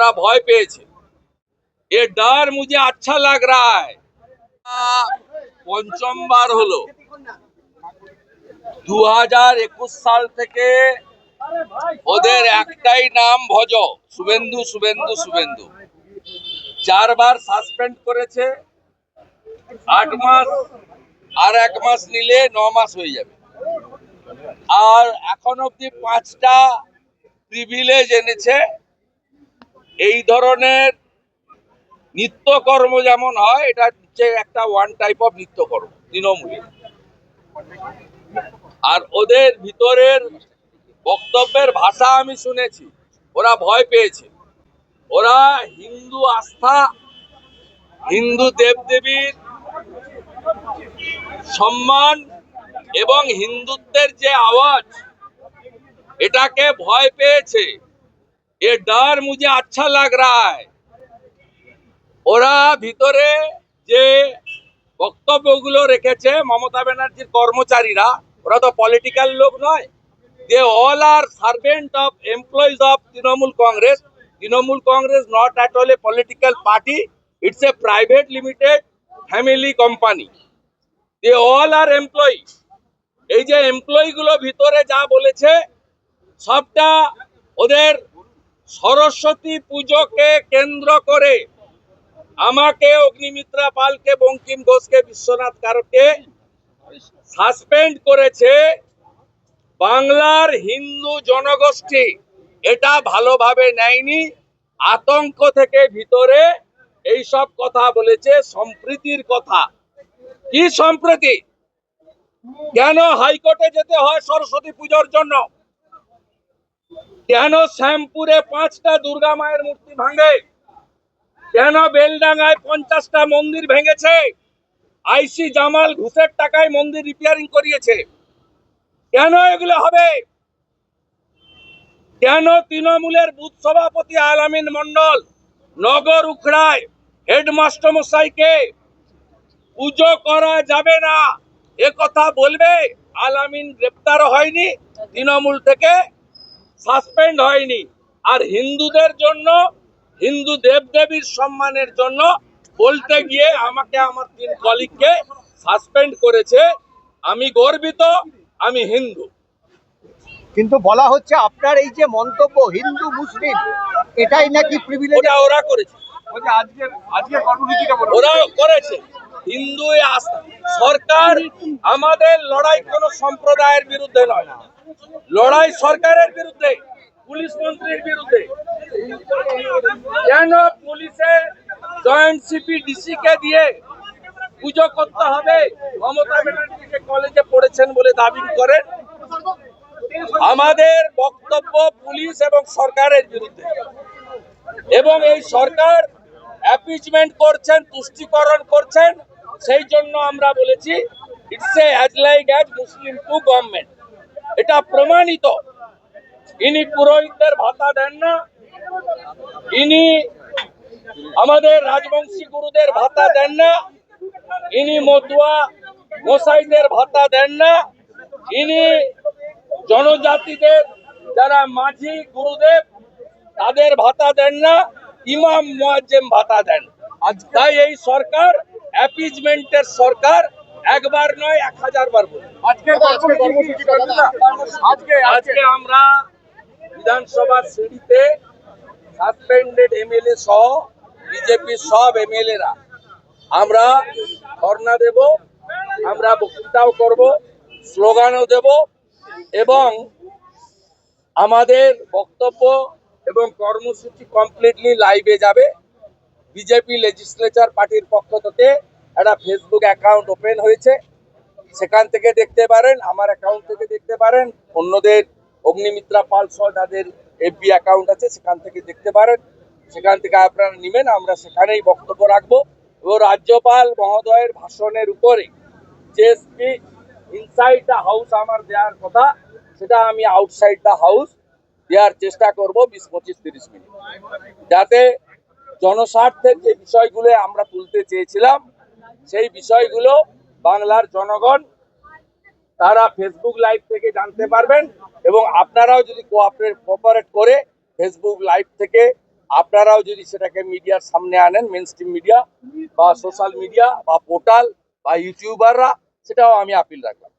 ওরা ভয় পেয়েছে। এ ডর মুঝে আচ্ছা লাগ রা পঞ্চমবার হলো। দু হাজার একুশ সাল থেকে ওদের একটাই নাম ভজ। শুভেন্দু শুভেন্দু শুভেন্দু। চারবার সাসপেন্ড করেছে। আট মাস আর এক মাস নিলে ন মাস হয়ে যাবে। আর এখন অব্দি পাঁচটা প্রিভিলেজ এনেছে। এই ধরনের নিত্যকর্ম যেমন হয়, এটা হচ্ছে একটা ওয়ান টাইপ অফ নিত্যকর্ম, তৃণমূলী। আর ওদের ভিতরের বক্তব্যের ভাষা আমি শুনেছি, ওরা ভয় পেয়েছে। ওরা হিন্দু আস্থা, হিন্দু দেবদেবীর সম্মান এবং হিন্দুত্বের যে আওয়াজ, এটাকে ভয় পেয়েছে। এ ডর মুঝে আচ্ছা লাগ রা है। ওরা ভিতরে যে বক্তব্যগুলো রেখেছে মমতা ব্যানার্জির কর্মচারীরা, ওরা তো পলিটিক্যাল লোক নয়। They all are servant of employees of Trinamool Congress. Trinamool Congress not at all a political party it's a private limited family company they all are employee এই যে এমপ্লয়ি গুলো ভিতরে যা বলেছে, সবটা ওদের সরস্বতী পুজোকে কেন্দ্র করে আমাকে অগ্নিমিত্রা পালকে, বঙ্কিম ঘোষকে, বিশ্বনাথ কারককে সাসপেন্ড করেছে বাংলার হিন্দু জনগোষ্ঠী। এটা ভালোভাবে নেয়নি, আতঙ্ক থেকে ভিতরে এই সব কথা বলেছে, সম্প্রীতির কথা। কি সম্প্রীতি? কেন হাইকোর্টে যেতে হয় সরস্বতী পুজোর জন্য? কেন শ্যামপুরে পাঁচটা দুর্গা মায়ের মূর্তি ভাঙে? কেন বেলডাঙ্গায় পঞ্চাশটা মন্দির ভেঙেছে? আইসি জামাল ঘুষের টাকায় মন্দির রিপেয়ারিং করিয়েছে। কেন এগুলো হবে? কেন তৃণমূলের বুথ সভাপতি আলামিন মন্ডল নগর উখড়ায় হেডমাস্টার মশাইকে পুজো করা যাবে না? এ কথা বলবে? আলামিন গ্রেপ্তার হয়নি তৃণমূল থেকে? সাসপেন্ড হয়নি। আর হিন্দুদের জন্য হিন্দু দেবদেবীর সম্মানের জন্য বলতে গিয়ে আমাকে আমার তিন কলিগকে সাসপেন্ড করেছে। আমি গর্বিত আমি হিন্দু। কিন্তু বলা হচ্ছে আপনার এই যে মন্তব্য হিন্দু মুসলিম এটাই নাকি প্রিভিলেজ ওরা করেছে। আজকে আজকে কর্মসূচিটা ওরা করেছে। হিন্দু সরকার আমাদের লড়াই কোন সম্প্রদায়ের বিরুদ্ধে নয়। লড়াই সরকারের বিরুদ্ধে, পুলিশ মন্ত্রীর বিরুদ্ধে। কেন পুলিশের জয়েন্ট সিপি ডিসি কে দিয়ে পুজো করতে হবে? মমতা ব্যানার্জিকে কলেজে পড়েছেন বলে দাবি করেন, আমাদের বক্তব্য পুলিশ এবং সরকারের বিরুদ্ধে। এবং এই সরকার অ্যাপিচমেন্ট করছেন, তুষ্টিকরণ করছেন সেই জন্য আমরা বলেছি it's a as like as Muslim to government এটা প্রমাণিত। ইনি পুরোহিতদের ভাতা দেন না। ইনি আমাদের রাজবংশী গুরুদের ভাতা দেন না। ইনি মতুয়া গোসাইদের ভাতা দেন না। ইনি জনজাতিদের যারা মাঝি গুরুদেব, তাদের ভাতা দেন না। ইমাম মোয়াজ্জেম ভাতা দেন। আজ তাই এই সরকার অ্যাপিজমেন্টের সরকার একবার নয় এক হাজার বার বলে আজকে আজকে। আজকে আমরা বিধানসভার সিঁড়িতে সাসপেন্ডেড এমএলএ সহ বিজেপি সব এমএলএরা আমরা ধর্ণা দেব আমরা বক্তৃতাও করব স্লোগানও দেব এবং আমাদের বক্তব্য এবং কর্মসূচি কমপ্লিটলি লাইভে যাবে বিজেপি লেজিসলেচার পার্টির পক্ষ থেকে। একটা ফেসবুক অ্যাকাউন্ট ওপেন হয়েছে। সেখান থেকে দেখতে পারেন, আমার অ্যাকাউন্ট থেকে দেখতে পারেন। অন্যদের অগ্নিমিত্রা পাল সহ যাদের এফবি অ্যাকাউন্ট আছে, সেখান থেকে দেখতে পারেন। সেখান থেকে আপনারা নেবেন, আমরা সেখানেই বক্তব্য রাখব। এবং রাজ্যপাল মহোদয়ের ভাষণের উপরে যে স্পিচ ইনসাইড দ্য হাউস আমার দেওয়ার কথা, সেটা আমি আউটসাইড দ্য হাউস দেওয়ার চেষ্টা করব বিশ, পঁচিশ, তিরিশ মিনিট। যাতে জনস্বার্থের যে বিষয়গুলো আমরা তুলতে চেয়েছিলাম সেই বিষয়গুলো বাংলার জনগণ তারা ফেসবুক লাইভ থেকে জানতে পারবেন এবং আপনারাও যদি কোঅপারেট করে ফেসবুক লাইভ থেকে আপনারাও যদি সেটাকে মিডিয়ার সামনে আনেন মেন মিডিয়া বা সোশ্যাল মিডিয়া বা পোর্টাল বা ইউটিউবাররা সেটাও আমি আপিল রাখলাম।